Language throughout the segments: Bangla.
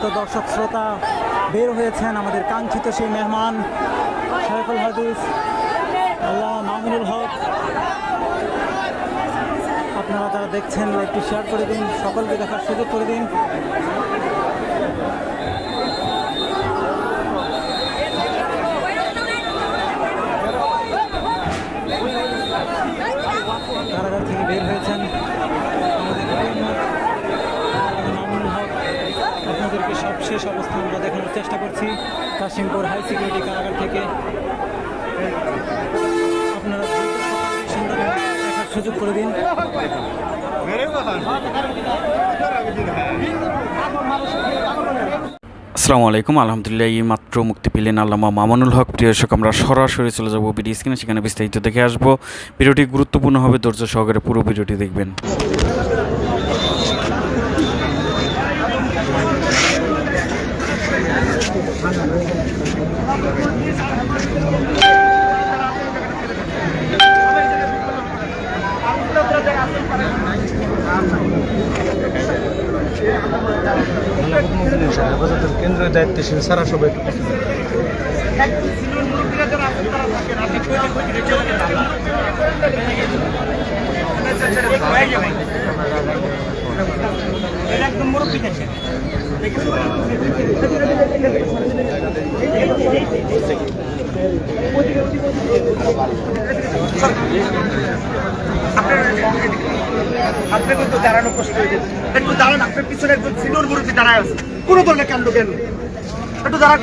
সম্মানিত দর্শক শ্রোতা, বের হয়েছেন আমাদের কাঙ্ক্ষিত সেই মেহমান শেখুল হাদিস, আল্লাহ মামুনুল হক। আপনারা যারা দেখছেন, একটু শেয়ার করে দিন, সকলকে দেখার সুযোগ করে দিন কারাগার থেকে বের হয়েছেন আমাদের মামুনুল হক আপনাদেরকে সবশেষ অবস্থা আমরা দেখানোর চেষ্টা করছি কাশিমপুর হাই সিকিউরিটি কারাগার থেকে। আপনারা দেখার সুযোগ করে দিন। আসসালামু আলাইকুম, আলহামদুলিল্লাহ, এই মাত্র মুক্তি পেলেন আল্লামা মামানুল হক। প্রিয় দর্শক, আমরা সরাসরি চলে যাব ভিডিও স্ক্রিনে, সেখানে বিস্তারিত দেখে আসব। ভিডিওটি গুরুত্বপূর্ণ হবে, ধৈর্য সহকারে পুরো ভিডিওটি দেখবেন। দায়িত্বশীল, সারা সবাই আপনি কিন্তু দাঁড়ানো কষ্ট হয়ে যাবে একটু দাঁড়ান, আপনার পিছনে একজন সিনিয়র মুরব্বী দাঁড়ায় আছে। কোনো ধরনের কাণ্ড কেন? একটু দাঁড়ান।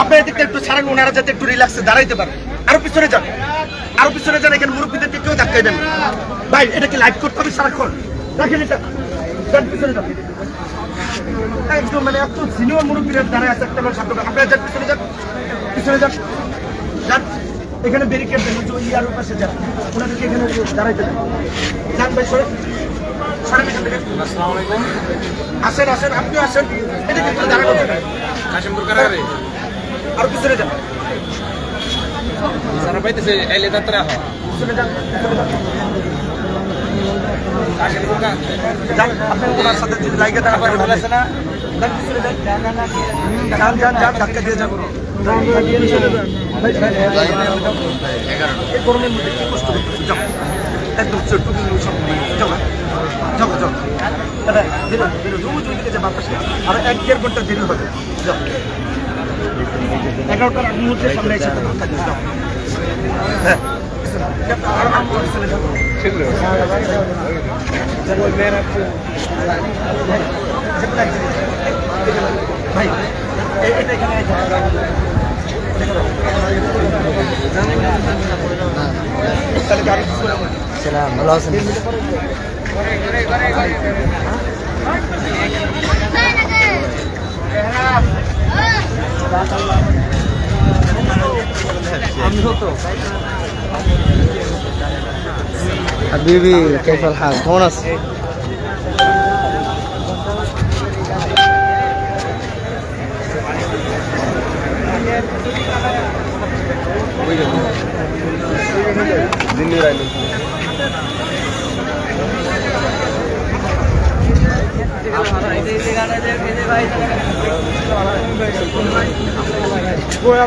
আপনি এদিকটা একটু ছাড়েন, ওনারা যাতে একটু রিল্যাক্সে দাঁড়াইতে পারে। আরও পিছনে যান। আরও পিছনে যান, এখানে মুরব্বীদেরকে কেউ ধাক্কাই দেন ভাই, এটা কি লাইভ করতে হবে সারাক্ষণ? রাখেন এটা। একদম মানে এত সিনিয়র মুরব্বীরা দাঁড়ায় আছে একটা সাথে আপনারা যান, পিছনে যান। পিছনে যান। যান। এখানে ব্যারিকেড দেন ইয়ার পাশে যান। ওনাদেরকে এখানে দাঁড়াইতে যান ভাই, সরে। এখান থেকে। আসেন আসেন আপনি আসেন। এদিকে একটু দাঁড়ানো কাশিমপুর কারাগারে। আর পিছনে যান। সারা পাইতেছে এলে যাত্রা হ পিছনে যান কাশিমপুর যান আপনি ওনার সাথে যদি লাইগে দাঁড়া আবার ভালো আছে না? যান পিছনে যান। যান যান যান ধাক্কা দিয়ে যাব। এই গরমের মধ্যে কি কষ্ট একদম চোখ টুপি মুখ সব যাও দাদা বেরো বেরো রোজ ওইদিকে যাব আপনার আর এক দেড় ঘণ্টা দেরি হবে। যাও। এগারোটার আগ মুহূর্তে সামনে এসে যাও যাও হ্যাঁ আর আমি যাব ভাই এটা এখানে। ভালো আছেন? حبيبي كيف الحال؟ كونس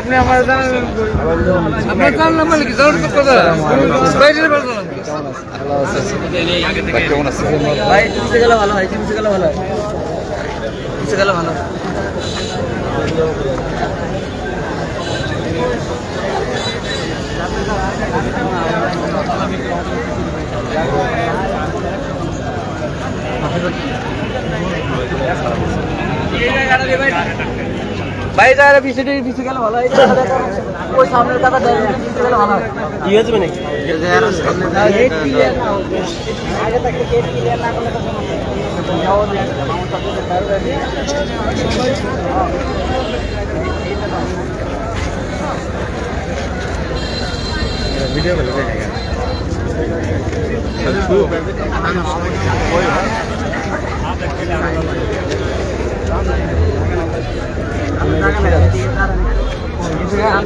আপনি আমার জানেন আপনার জানেন না মানে কি জানেন তো কথা বাইরে বললাম কেমন আছে ভাই চিনতে গেলে ভালো হয় চিনতে গেলে ভালো হয় চিনতে গেলে ভালো ভাই যারা পিছিয়ে পিছিয়ে গেলে ভালো হয় ওই সামনের কথা পিছিয়ে গেলে ভালো হয় ইয়ে যাবে নাকি গেট ক্লিয়ার না হবে আগে থেকে গেট ক্লিয়ার না করলে তো সমস্যা ভিডিও করে পিছিয়ে গেলে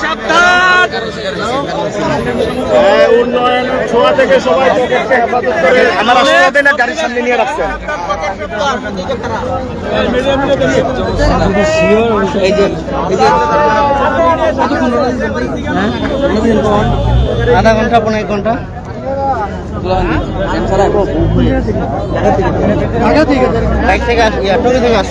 সাবধান। সাবধান মোবাইল ভাই সবাই ব্যাগ সাবধান আমার আসলে না গাড়ির সামনে নিয়ে রাখছেন। আধা ঘণ্টা পনেরো এক ঘণ্টা। বাইক থেকে আস ইয়া টঙ্গি থেকে আস।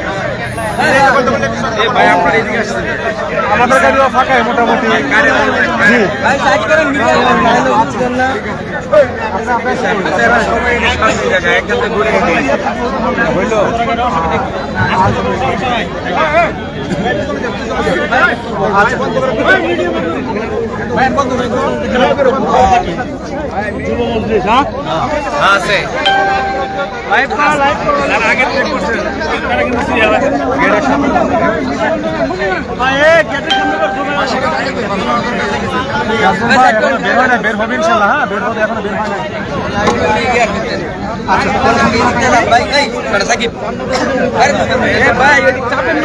আমাদের গাড়িও ফাঁকায় মোটামুটি। জি। ভাই সাইড করেন না। আছে। বের হবে ইনশাল্লাহ হ্যাঁ বের হবে এখনও বের হয় বেটা সাকিব ভাই চাপেন না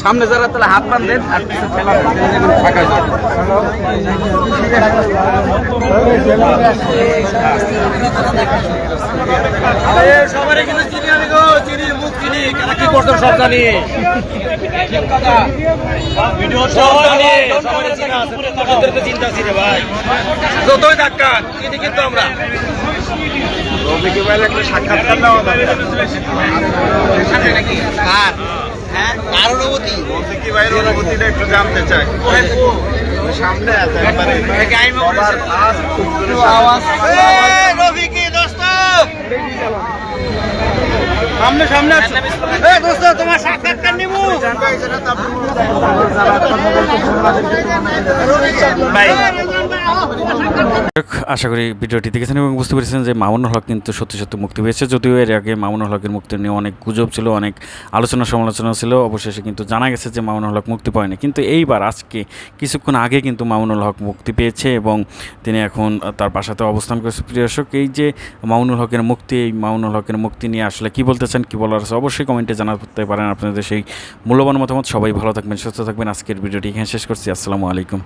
সামনে যারা তাহলে হাত বান দেন আর কি করছ সব জানি। ঠিক কথা। ভিডিও সব জানি, সবারই চিনা আছে তোদের তো চিন্তা ছিল ভাই। যতই ধাক্কা কিন্তু আমরা। রফিকি ভাই একটা সাক্ষাৎকার নেওয়া সামনে কার? হ্যাঁ কার অনুমতি রফিকি ভাইয়ের অনুভূতিটা একটু জানতে চাই। সামনে আছে একবারে। সবার ফার্স্ট আওয়াজ রফিকি দোস্ত! সামনে সামনে এ দোস্ত তোমার সাক্ষাৎকার নিব। আশা করি ভিডিওটি দেখেছেন এবং বুঝতে পেরেছেন যে মামুনুল হক কিন্তু সত্যি সত্যি মুক্তি পেয়েছে। যদিও এর আগে মামুনুল হকের মুক্তি নিয়ে অনেক গুজব ছিল, অনেক আলোচনা সমালোচনা ছিল, অবশেষে কিন্তু জানা গেছে যে মামুনুল হক মুক্তি পায়নি। কিন্তু এইবার আজকে কিছুক্ষণ আগে কিন্তু মামুনুল হক মুক্তি পেয়েছে এবং তিনি এখন তার বাসাতে অবস্থান করছে। প্রিয় দর্শক, এই যে মামুনুল হকের মুক্তি, এই মামুনুল হকের মুক্তি নিয়ে আসলে কি বলতে চান, কী বলার আছে, অবশ্যই কমেন্টে জানাতে পারেন আপনাদের সেই মূল্যবান মতামত। সবাই ভালো থাকবেন, সুস্থ থাকবেন। আজকের ভিডিওটি এখানে শেষ করছি। আসসালামু আলাইকুম।